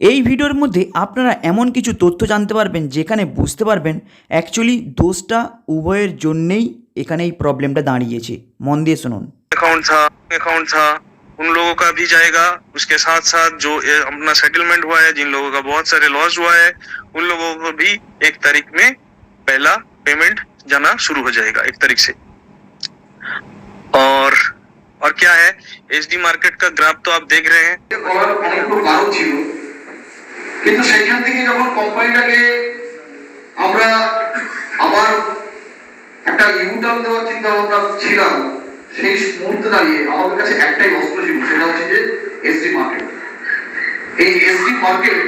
এই ভিডিওর মধ্যে আপনারা এমন কিছু তথ্য জানতে পারবেন যেখানে বুঝতে পারবেন অ্যাকচুয়ালি দোষটা উভয়ের জন্যেই এখানে এই প্রবলেমটা দাঁড়িয়েছে মন দিয়ে শুনুন अकाउंट था अकाउंट था उन लोगों का भी जाएगा उसके साथ साथ जो ये अपना सेटलमेंट हुआ है जिन लोगों का बहुत सारे लॉस हुआ है उन लोगों को भी एक तारीख में पहला पेमेंट जाना शुरू हो जाएगा एक तारीख से और और क्या है एच मार्केट का ग्राफ तो आप देख रहे हैं করার অনেকগুলো কারণ ছিল কিন্তু সেখান থেকে যখন কোম্পানিটাকে আমরা আবার একটা ইউটার্ন দেওয়ার চিন্তা ভাবনা ছিলাম, সেই মুহূর্তে দাঁড়িয়ে আমাদের কাছে একটাই অস্ত্র ছিল, সেটা হচ্ছে যে এসডি মার্কেট এই এসডি মার্কেট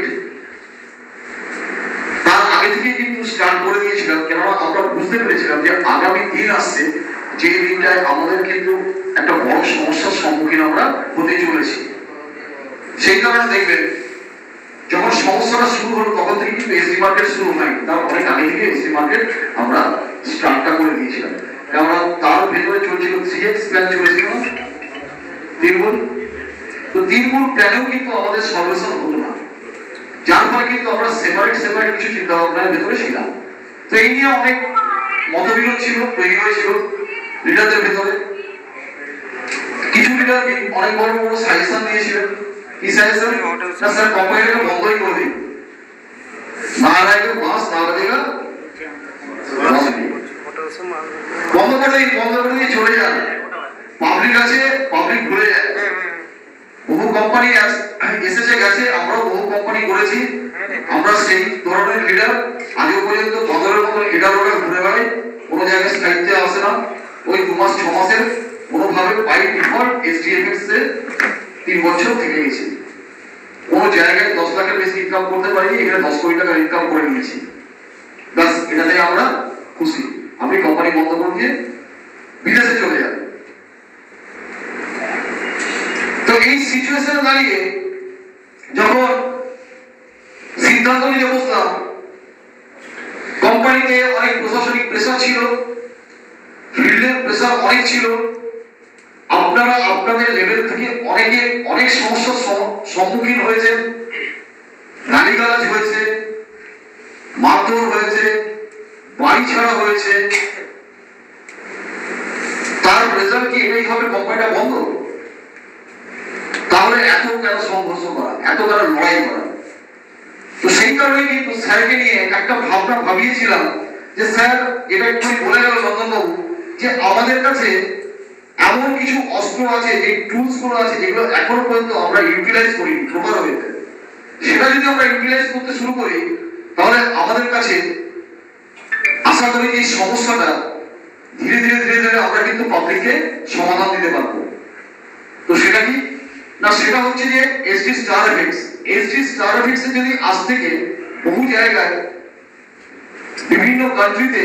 তার আগে থেকে কিন্তু স্টার্ট করে দিয়েছিলাম, কেননা আমরা বুঝতে পেরেছিলাম যে আগামী দিন আসছে, যে দিনটায় আমাদের কিন্তু একটা বড় সমস্যার সম্মুখীন আমরা হতে চলেছি। সেই কারণে দেখবেন যখন সমস্যাটা শুরু হলো, তখন থেকে কিন্তু এসডি মার্কেট শুরু হয়। তার অনেক আগে থেকে এসডি মার্কেট আমরা স্টার্টটা করে দিয়েছিলাম। কেননা তার ভেতরে চলছিল থ্রি এক্স প্ল্যান চলেছিল। তিনগুণ। তো তিনগুণ প্ল্যানেও কিন্তু আমাদের সলিউশন হতো না। যার ফলে কিন্তু আমরা সেপারেট সেপারেট কিছু চিন্তা ভাবনার ভেতরে ছিলাম। তো এই নিয়ে অনেক মতবিরোধ ছিল, তৈরি হয়েছিল লিডারদের ভেতরে। কিছু লিডার অনেক বড় বড় সাজেশন দিয়েছিলেন। স্যার কোম্পানিটাকে বন্ধই করে দিন বন্ধ করে দিন বন্ধ করে দিয়ে চলে যান পাবলিক আছে পাবলিক ঘুরে যায়। বহু কোম্পানি এসেছে গেছে আমরাও বহু কোম্পানি করেছি। আমরা সেই ধরনের লিডার পর্যন্ত বদলের মতো লিডার ওরা ঘুরে বেড়াই কোনো জায়গায় স্থায়িত্বে আসে না। ওই দু মাস ছ মাসের কোনোভাবে বাই ডিফল্ট এসডিএফএক্স এ তিন বছর থেকে গেছি। কোনো জায়গায় দশ লাখের বেশি ইনকাম করতে পারিনি, এখানে দশ কোটি টাকার ইনকাম করে নিয়েছি। ব্যাস, এটা থেকে আমরা খুশি। আপনি কোম্পানি বন্ধ করে দিয়ে বিদেশে চলে যান তো এই সিচুয়েশনে দাঁড়িয়ে যখন সিদ্ধান্ত নিতে বসলাম কোম্পানিতে অনেক প্রশাসনিক প্রেসার ছিল ফিল্ডের প্রেসার অনেক ছিল আপনারা আপনাদের লেভেল থেকে অনেকে অনেক সমস্যার সম- সম্মুখীন হয়েছেন। গালিগালাজ হয়েছে মারধর হয়েছে বাড়ি ছাড়া হয়েছে। তার রেজাল্ট কি এটাই হবে? কোম্পানিটা বন্ধ? তাহলে এত কেন সংঘর্ষ করা? এত কেন লড়াই করা? তো সেই কারণে কিন্তু স্যারকে নিয়ে একটা ভাবনা ভাবিয়েছিলাম যে স্যার, এটা একটু বলে গেল রতনবাবু যে আমাদের কাছে এমন কিছু অস্ত্র আছে, যে টুলসগুলো আছে, যেগুলো এখনও পর্যন্ত আমরা ইউটিলাইজ করিনি ওয়েতে সেটা যদি আমরা ইউটিলাইজ করতে শুরু করি, তাহলে আমাদের কাছে আশা করি এই সমস্যাটা ধীরে ধীরে ধীরে ধীরে আমরা কিন্তু পাবলিককে সমাধান দিতে পারব। তো সেটা কি? না, সেটা হচ্ছে যে SD star effects SD star effects যদি আজ থেকে বহু জায়গায় বিভিন্ন কান্ট্রিতে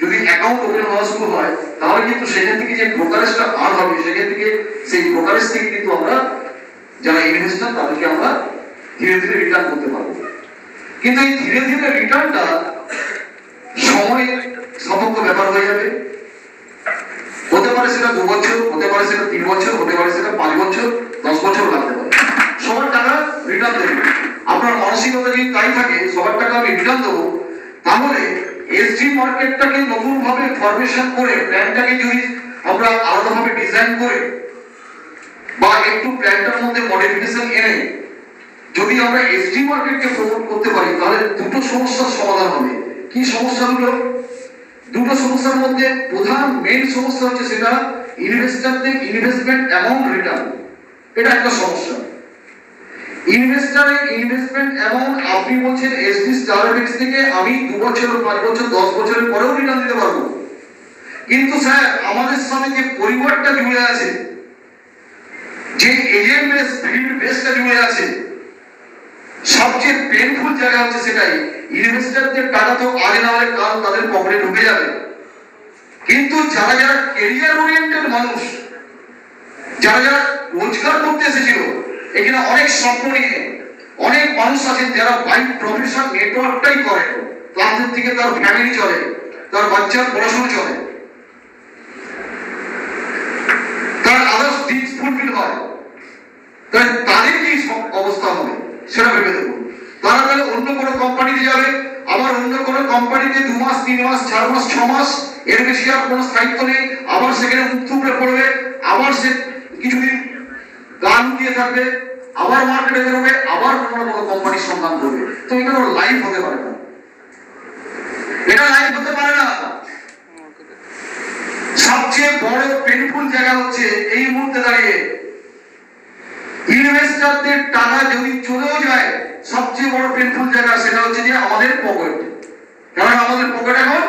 যদি অ্যাকাউন্ট ওপেন হওয়া শুরু হয় তাহলে কিন্তু সেখান থেকে যে ব্রোকারেজটা আর হবে সেখান থেকে সেই ব্রোকারেজ থেকে কিন্তু আমরা যারা ইনভেস্টর তাদেরকে আমরা ধীরে ধীরে রিটার্ন করতে পারব। কিন্তু এই ধীরে ধীরে রিটার্নটা সময় সাপেক্ষ ব্যাপার হয়ে যাবে। হতে পারে সেটা দু বছর, হতে পারে সেটা তিন বছর, হতে পারে সেটা পাঁচ বছর, দশ বছর লাগতে পারে। সবার টাকা রিটার্ন দেবে। আপনার মানসিকতা যদি তাই থাকে, সবার টাকা আমি রিটার্ন দেবো, তাহলে এসডি মার্কেটটাকে নতুন ভাবে ফরমেশন করে প্ল্যানটাকে যদি আমরা আলাদাভাবে ডিজাইন করে, বা একটু প্ল্যানটার মধ্যে মডিফিকেশন এনে, যদি আমরা এসডি মার্কেটকে প্রমোট করতে পারি, তাহলে দুটো সমস্যার সমাধান হবে। কি সমস্যাগুলো দুটো সমস্যার মধ্যে প্রধান মেইন সমস্যা হচ্ছে সেটা ইনভেস্টারদের ইনভেস্টমেন্ট অ্যামাউন্ট রিটার্ন এটা একটা সমস্যা। ইনভেস্টারের ইনভেস্টমেন্ট অ্যামাউন্ট আপনি বলছেন এসডি স্টার থেকে আমি দু বছর, পাঁচ বছর, দশ বছরের পরেও রিটার্ন দিতে পারব। কিন্তু স্যার, আমাদের সামনে যে পরিবারটা জুড়ে আছে, যে এজেন্ট ফিল্ড বেসটা জুড়ে আছে, সবচেয়ে পেনফুল জায়গা হচ্ছে সেটাই। ইনভেস্টরদের টাকা তো আগে না হলে কাল তাদের পকেটে ঢুকে যাবে। কিন্তু যারা যারা কেরিয়ার ওরিয়েন্টেড মানুষ, যারা যারা রোজগার করতে এসেছিল, এখানে অনেক স্বপ্ন নিয়ে অনেক মানুষ আছেন যারা বাইক প্রফেশন নেটওয়ার্কটাই করে। তাদের থেকে তার ফ্যামিলি চলে, তার বাচ্চার পড়াশোনা চলে। তার আদার্স দিক ফুলফিল হয়। তাহলে তাদের কি অবস্থা হবে, সেটা ভেবে দেখুন। তারা তাহলে অন্য কোনো কোম্পানিতে যাবে, আবার অন্য কোনো কোম্পানিতে দু মাস, তিন মাস, চার মাস, ছ মাস, এর বেশি আর কোনো স্থায়িত্ব নেই। আবার সেখানে উত্তুপড়ে পড়বে, আবার সে কিছুদিন গান দিয়ে থাকবে আবার মার্কেটে বেরোবে আবার কোনো কোনো কোম্পানির সন্ধান করবে তো এটা লাইফ হতে পারে না। এটা লাইফ হতে পারে না। সবচেয়ে বড় পেনফুল জায়গা হচ্ছে এই মুহূর্তে দাঁড়িয়ে। ইনভেস্টরদের টাকা যদি চলেও যায়, সবচেয়ে বড় পেনফুল জায়গা সেটা হচ্ছে যে আমাদের পকেট কারণ আমাদের পকেট এখন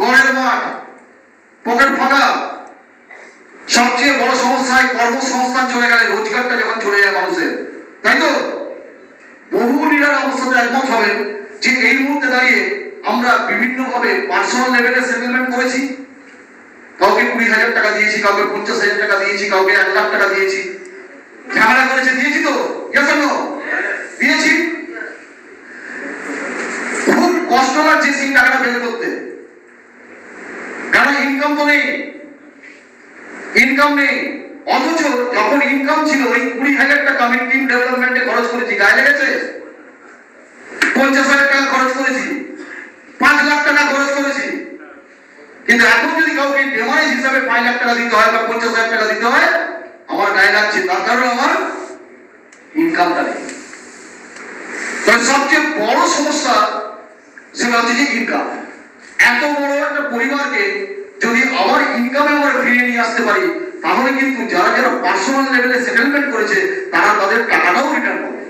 গড়ের মাঠ। পকেট ফাঁকা সবচেয়ে বড় সমস্যা হয় কর্মসংস্থান চলে গেলে রোজগারটা যখন চলে যায় মানুষের তাই তো? বহু সাথে একমত হবেন যে এই মুহূর্তে দাঁড়িয়ে আমরা পার্সোনাল লেভেলে সেটেলমেন্ট করেছি। কাউকে কুড়ি হাজার টাকা দিয়েছি, কাউকে পঞ্চাশ হাজার টাকা দিয়েছি, কাউকে এক লাখ টাকা দিয়েছি। ঝামেলা করেছে, দিয়েছি তো? দিয়েছি। খুব কষ্ট লাগছে সেই টাকাটা বের করতে। কারণ ইনকাম তো নেই? ইনকাম নেই। ছিল ওই কুড়ি হাজার টাকা আমি টিম ডেভেলপমেন্টে খরচ করেছি। গায়ে লেগেছে? পঞ্চাশ হাজার টাকা খরচ করেছি। পাঁচ লাখ টাকা খরচ করেছি। কিন্তু এখন যদি কাউকে হিসাবে পাঁচ লাখ টাকা দিতে হয় বা পঞ্চাশ হাজার টাকা দিতে হয়, আমার গায়ে লাগছে। তার কারণ আমার ইনকামটা নেই। তবে সবচেয়ে বড় সমস্যা সেটা হচ্ছে যে ইনকাম এত বড় একটা পরিবারকে যদি আবার ইনকামে আমরা ফিরিয়ে নিয়ে আসতে পারি তাহলে কিন্তু যারা যারা পার্সোনাল লেভেলে সেটেলমেন্ট করেছে তারা তাদের টাকাটাও রিটার্ন পাবে